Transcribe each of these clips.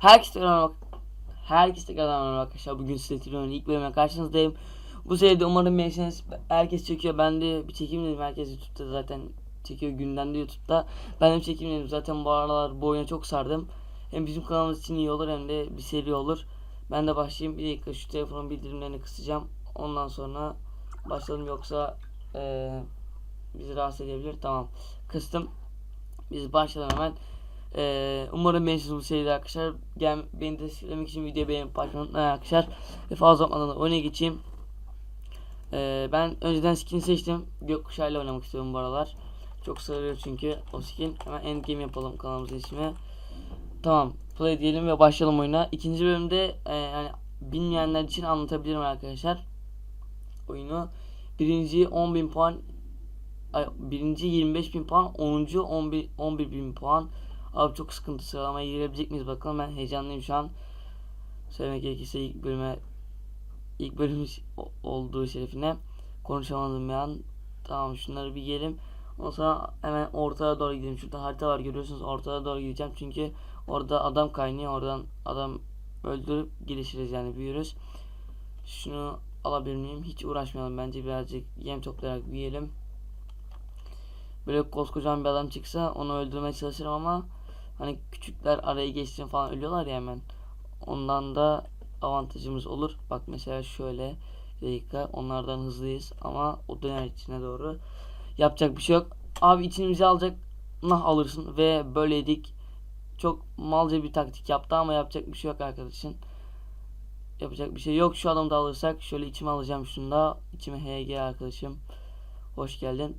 Herkese selam Herkese merhaba arkadaşlar. Bugün Stilion'un ilk bölümüne karşınızdayım. Bu seride umarım beğenirsiniz. Herkes çekiyor. Ben de bir çekim dedim. Herkes YouTube'da zaten çekiyor. Günden de YouTube'da. Ben de bir çekim dedim. Zaten bu aralar bu oyuna çok sardım. Hem bizim kanalımız için iyi olur hem de bir seri olur. Ben de başlayayım. Bir dakika şu telefonun bildirimlerini kısacağım. Ondan sonra başlayalım yoksa eee bizi rahatsız edebilir. Tamam. Kıstım. Biz başlayalım hemen. Ee, umarım beğenirsiniz bu seride arkadaşlar. Gel, beni desteklemek için videoyu beğenip paylaşmayı arkadaşlar. Ve fazla uzatmadan oyuna geçeyim. Ee, ben önceden skin seçtim. Gökkuşağıyla oynamak istiyorum bu aralar. Çok sarıyor çünkü o skin. Hemen endgame yapalım kanalımızın ismi. Tamam. Play diyelim ve başlayalım oyuna. İkinci bölümde e, yani bilmeyenler için anlatabilirim arkadaşlar. Oyunu. Birinci 10.000 puan Ay, birinci 25 bin puan, 10. 11 11 bin puan. Abi çok sıkıntı sıralamaya girebilecek miyiz bakalım. Ben heyecanlıyım şu an. Söylemek gerekirse ilk bölüme ilk bölüm olduğu şerefine konuşamadım an. Tamam şunları bir yiyelim. Ondan sonra hemen ortaya doğru gidelim. Şurada harita var görüyorsunuz. Ortaya doğru gideceğim çünkü orada adam kaynıyor. Oradan adam öldürüp gelişiriz yani büyürüz. Şunu alabilir miyim? Hiç uğraşmayalım bence birazcık yem toplayarak büyüyelim. Böyle koskocaman bir adam çıksa onu öldürmeye çalışırım ama hani küçükler araya geçsin falan ölüyorlar ya hemen. Ondan da avantajımız olur. Bak mesela şöyle dakika onlardan hızlıyız ama o döner içine doğru. Yapacak bir şey yok. Abi içimizi alacak nah alırsın ve böyleydik. Çok malca bir taktik yaptı ama yapacak bir şey yok arkadaşın. Yapacak bir şey yok. Şu adamı da alırsak şöyle içime alacağım şunu da. İçime HG arkadaşım. Hoş geldin.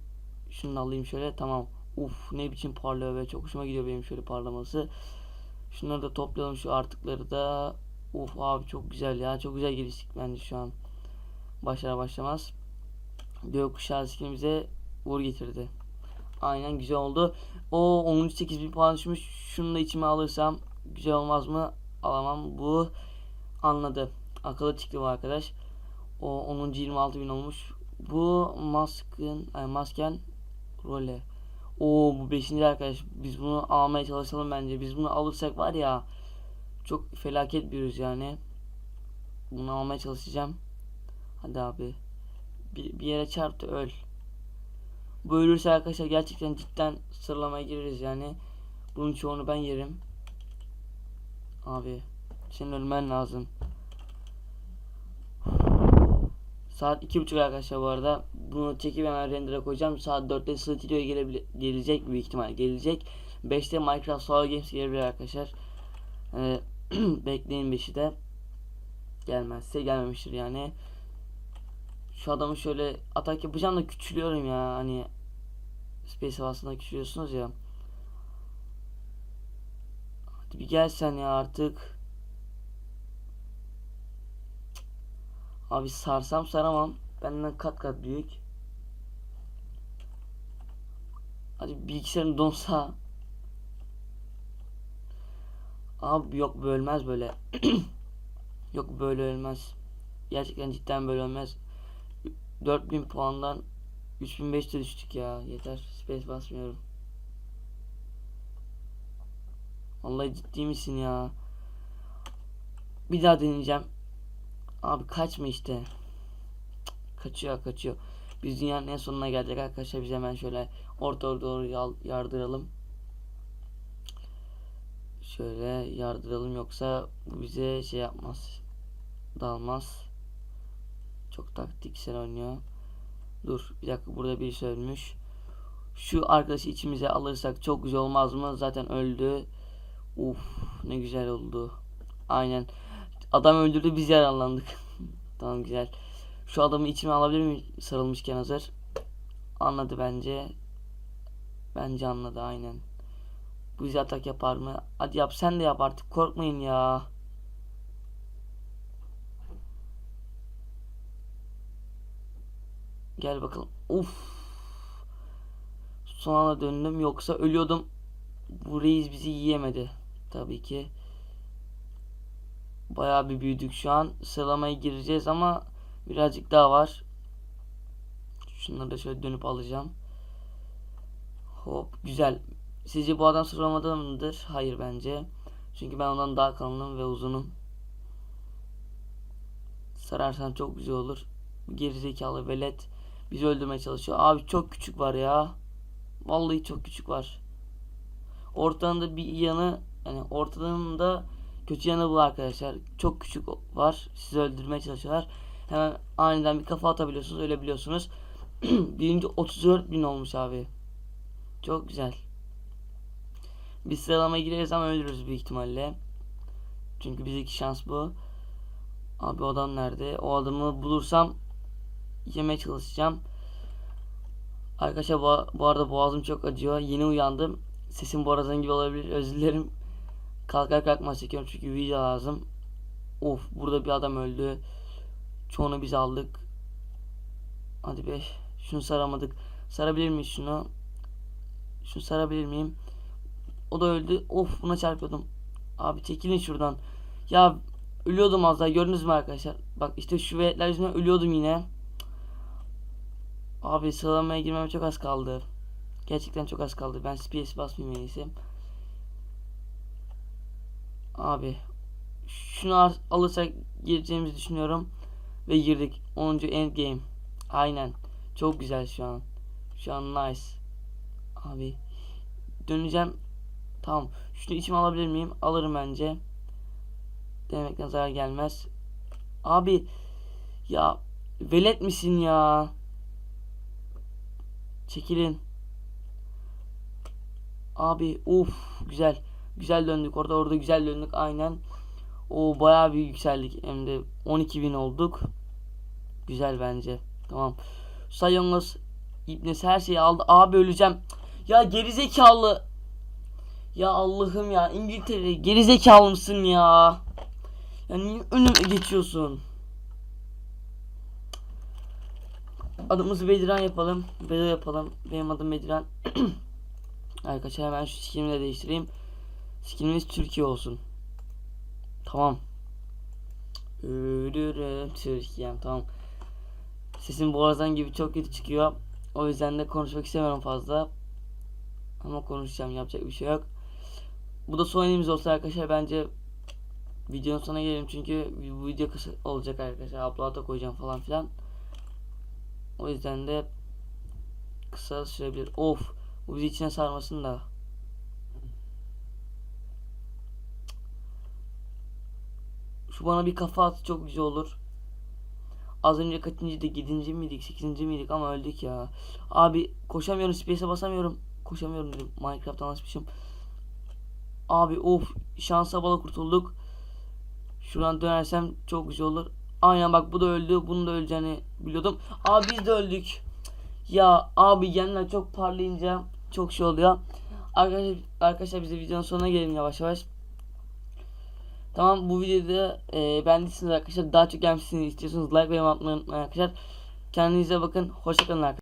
Şunu da alayım şöyle. Tamam. Uf ne biçim parlıyor ve çok hoşuma gidiyor benim şöyle parlaması. Şunları da toplayalım şu artıkları da. Uf abi çok güzel ya. Çok güzel geliştik bence şu an. Başlar başlamaz. Gökkuşağı skinimize vur getirdi. Aynen güzel oldu. O 10. 8000 puan düşmüş. Şunu da içime alırsam güzel olmaz mı? Alamam. Bu anladı. Akıllı çıktı bu arkadaş. O 10. 26.000 olmuş. Bu maskın, yani masken role. O bu 5. arkadaş. Biz bunu almaya çalışalım bence. Biz bunu alırsak var ya çok felaket büyürüz yani. Bunu almaya çalışacağım. Hadi abi. Bir, bir yere çarptı öl. Bu ölürse arkadaşlar gerçekten cidden sıralamaya gireriz yani. Bunun çoğunu ben yerim. Abi senin ölmen lazım. Saat iki buçuk arkadaşlar bu arada. Bunu çekip hemen render'e koyacağım. Saat 4'te Slatido'ya gelebilir gelecek büyük ihtimal gelecek. 5'te Minecraft Solar Games gelebilir arkadaşlar. Ee, bekleyin 5'i de. Gelmezse gelmemiştir yani. Şu adamı şöyle atak yapacağım da küçülüyorum ya. Hani Space havasında küçülüyorsunuz ya. Hadi bir gel sen ya artık. Abi sarsam saramam. Benden kat kat büyük. Hadi bilgisayarın donsa. Abi yok bölmez böyle. yok böyle ölmez. Gerçekten cidden böyle ölmez. 4000 puandan 3500'e düştük ya. Yeter. Space basmıyorum. Vallahi ciddi misin ya? Bir daha deneyeceğim. Abi kaçma işte. Kaçıyor kaçıyor. Biz dünyanın en sonuna geldik arkadaşlar. Biz hemen şöyle orta doğru yardıralım. Şöyle yardıralım yoksa bu bize şey yapmaz. Dalmaz. Çok taktiksel oynuyor. Dur bir dakika burada bir şey ölmüş. Şu arkadaşı içimize alırsak çok güzel olmaz mı? Zaten öldü. Uf ne güzel oldu. Aynen. Adam öldürdü biz yaralandık. tamam güzel. Şu adamı içime alabilir miyim? Sarılmışken hazır. Anladı bence. Bence anladı aynen. Bu bize atak yapar mı? Hadi yap sen de yap artık korkmayın ya. Gel bakalım. Uf. Son anda döndüm yoksa ölüyordum. Bu reis bizi yiyemedi. Tabii ki. Bayağı bir büyüdük şu an. Sıralamaya gireceğiz ama birazcık daha var. Şunları da şöyle dönüp alacağım. Hop güzel. Sizce bu adam sıralamada mıdır? Hayır bence. Çünkü ben ondan daha kalınım ve uzunum. Sararsan çok güzel olur. Gerizekalı velet bizi öldürmeye çalışıyor. Abi çok küçük var ya. Vallahi çok küçük var. Ortalarında bir yanı yani ortalarında kötü yanı bu arkadaşlar. Çok küçük var. Sizi öldürmeye çalışıyorlar. Hemen aniden bir kafa atabiliyorsunuz. Ölebiliyorsunuz. Birinci 34 bin olmuş abi. Çok güzel. Biz sıralamaya gireriz ama ölürüz büyük ihtimalle. Çünkü bizdeki şans bu. Abi o adam nerede? O adamı bulursam yemeye çalışacağım. Arkadaşlar bu, bu arada boğazım çok acıyor. Yeni uyandım. Sesim borazan gibi olabilir. Özür dilerim. Kalkar kalkmaz çekiyorum çünkü video lazım. Of burada bir adam öldü. Çoğunu biz aldık. Hadi be. Şunu saramadık. Sarabilir miyiz şunu? Şunu sarabilir miyim? O da öldü. Of buna çarpıyordum. Abi çekilin şuradan. Ya ölüyordum az daha gördünüz mü arkadaşlar? Bak işte şu veletler yüzünden ölüyordum yine. Abi sıralamaya girmeme çok az kaldı. Gerçekten çok az kaldı. Ben space basmayayım en iyisi. Abi şunu al- alırsak gireceğimizi düşünüyorum. Ve girdik. 10. end game. Aynen. Çok güzel şu an. Şu an nice. Abi döneceğim. Tamam. Şunu içime alabilir miyim? Alırım bence. Demekten zarar gelmez. Abi ya velet misin ya? Çekilin. Abi uf güzel. Güzel döndük orada orada güzel döndük aynen. O bayağı bir yükseldik hem de 12.000 olduk. Güzel bence. Tamam. Sayonuz İbnesi her şeyi aldı. Abi öleceğim. Ya gerizekalı. Ya Allah'ım ya İngiltere gerizekalı mısın ya? Ya niye önüme geçiyorsun? Adımızı Bediran yapalım. Bedo yapalım. Benim adım Bediran. Arkadaşlar hemen şu skinimi de değiştireyim. Skinimiz Türkiye olsun. Tamam. Ölürüm Türkiye'm tamam. Sesim boğazdan gibi çok kötü çıkıyor. O yüzden de konuşmak istemiyorum fazla. Ama konuşacağım yapacak bir şey yok. Bu da son elimiz olsa arkadaşlar bence videonun sonuna gelelim çünkü bu video kısa olacak arkadaşlar. Upload'a koyacağım falan filan. O yüzden de kısa sürebilir. Of bu bizi içine sarmasın da. Şu bana bir kafa at çok güzel olur. Az önce kaçıncıydı? 7. miydik? 8. miydik ama öldük ya. Abi koşamıyorum. Space'e basamıyorum. Koşamıyorum dedim. Minecraft'tan alışmışım. Abi of şansa bala kurtulduk. Şuradan dönersem çok güzel olur. Aynen bak bu da öldü. Bunun da öleceğini biliyordum. Abi biz de öldük. Ya abi genler çok parlayınca çok şey oluyor. Arkadaşlar, arkadaşlar bize videonun sonuna gelelim yavaş yavaş. Tamam bu videoda e, beğendiyseniz arkadaşlar daha çok gelmesini istiyorsanız like ve yorum atmayı unutmayın arkadaşlar. Kendinize bakın. Hoşçakalın arkadaşlar.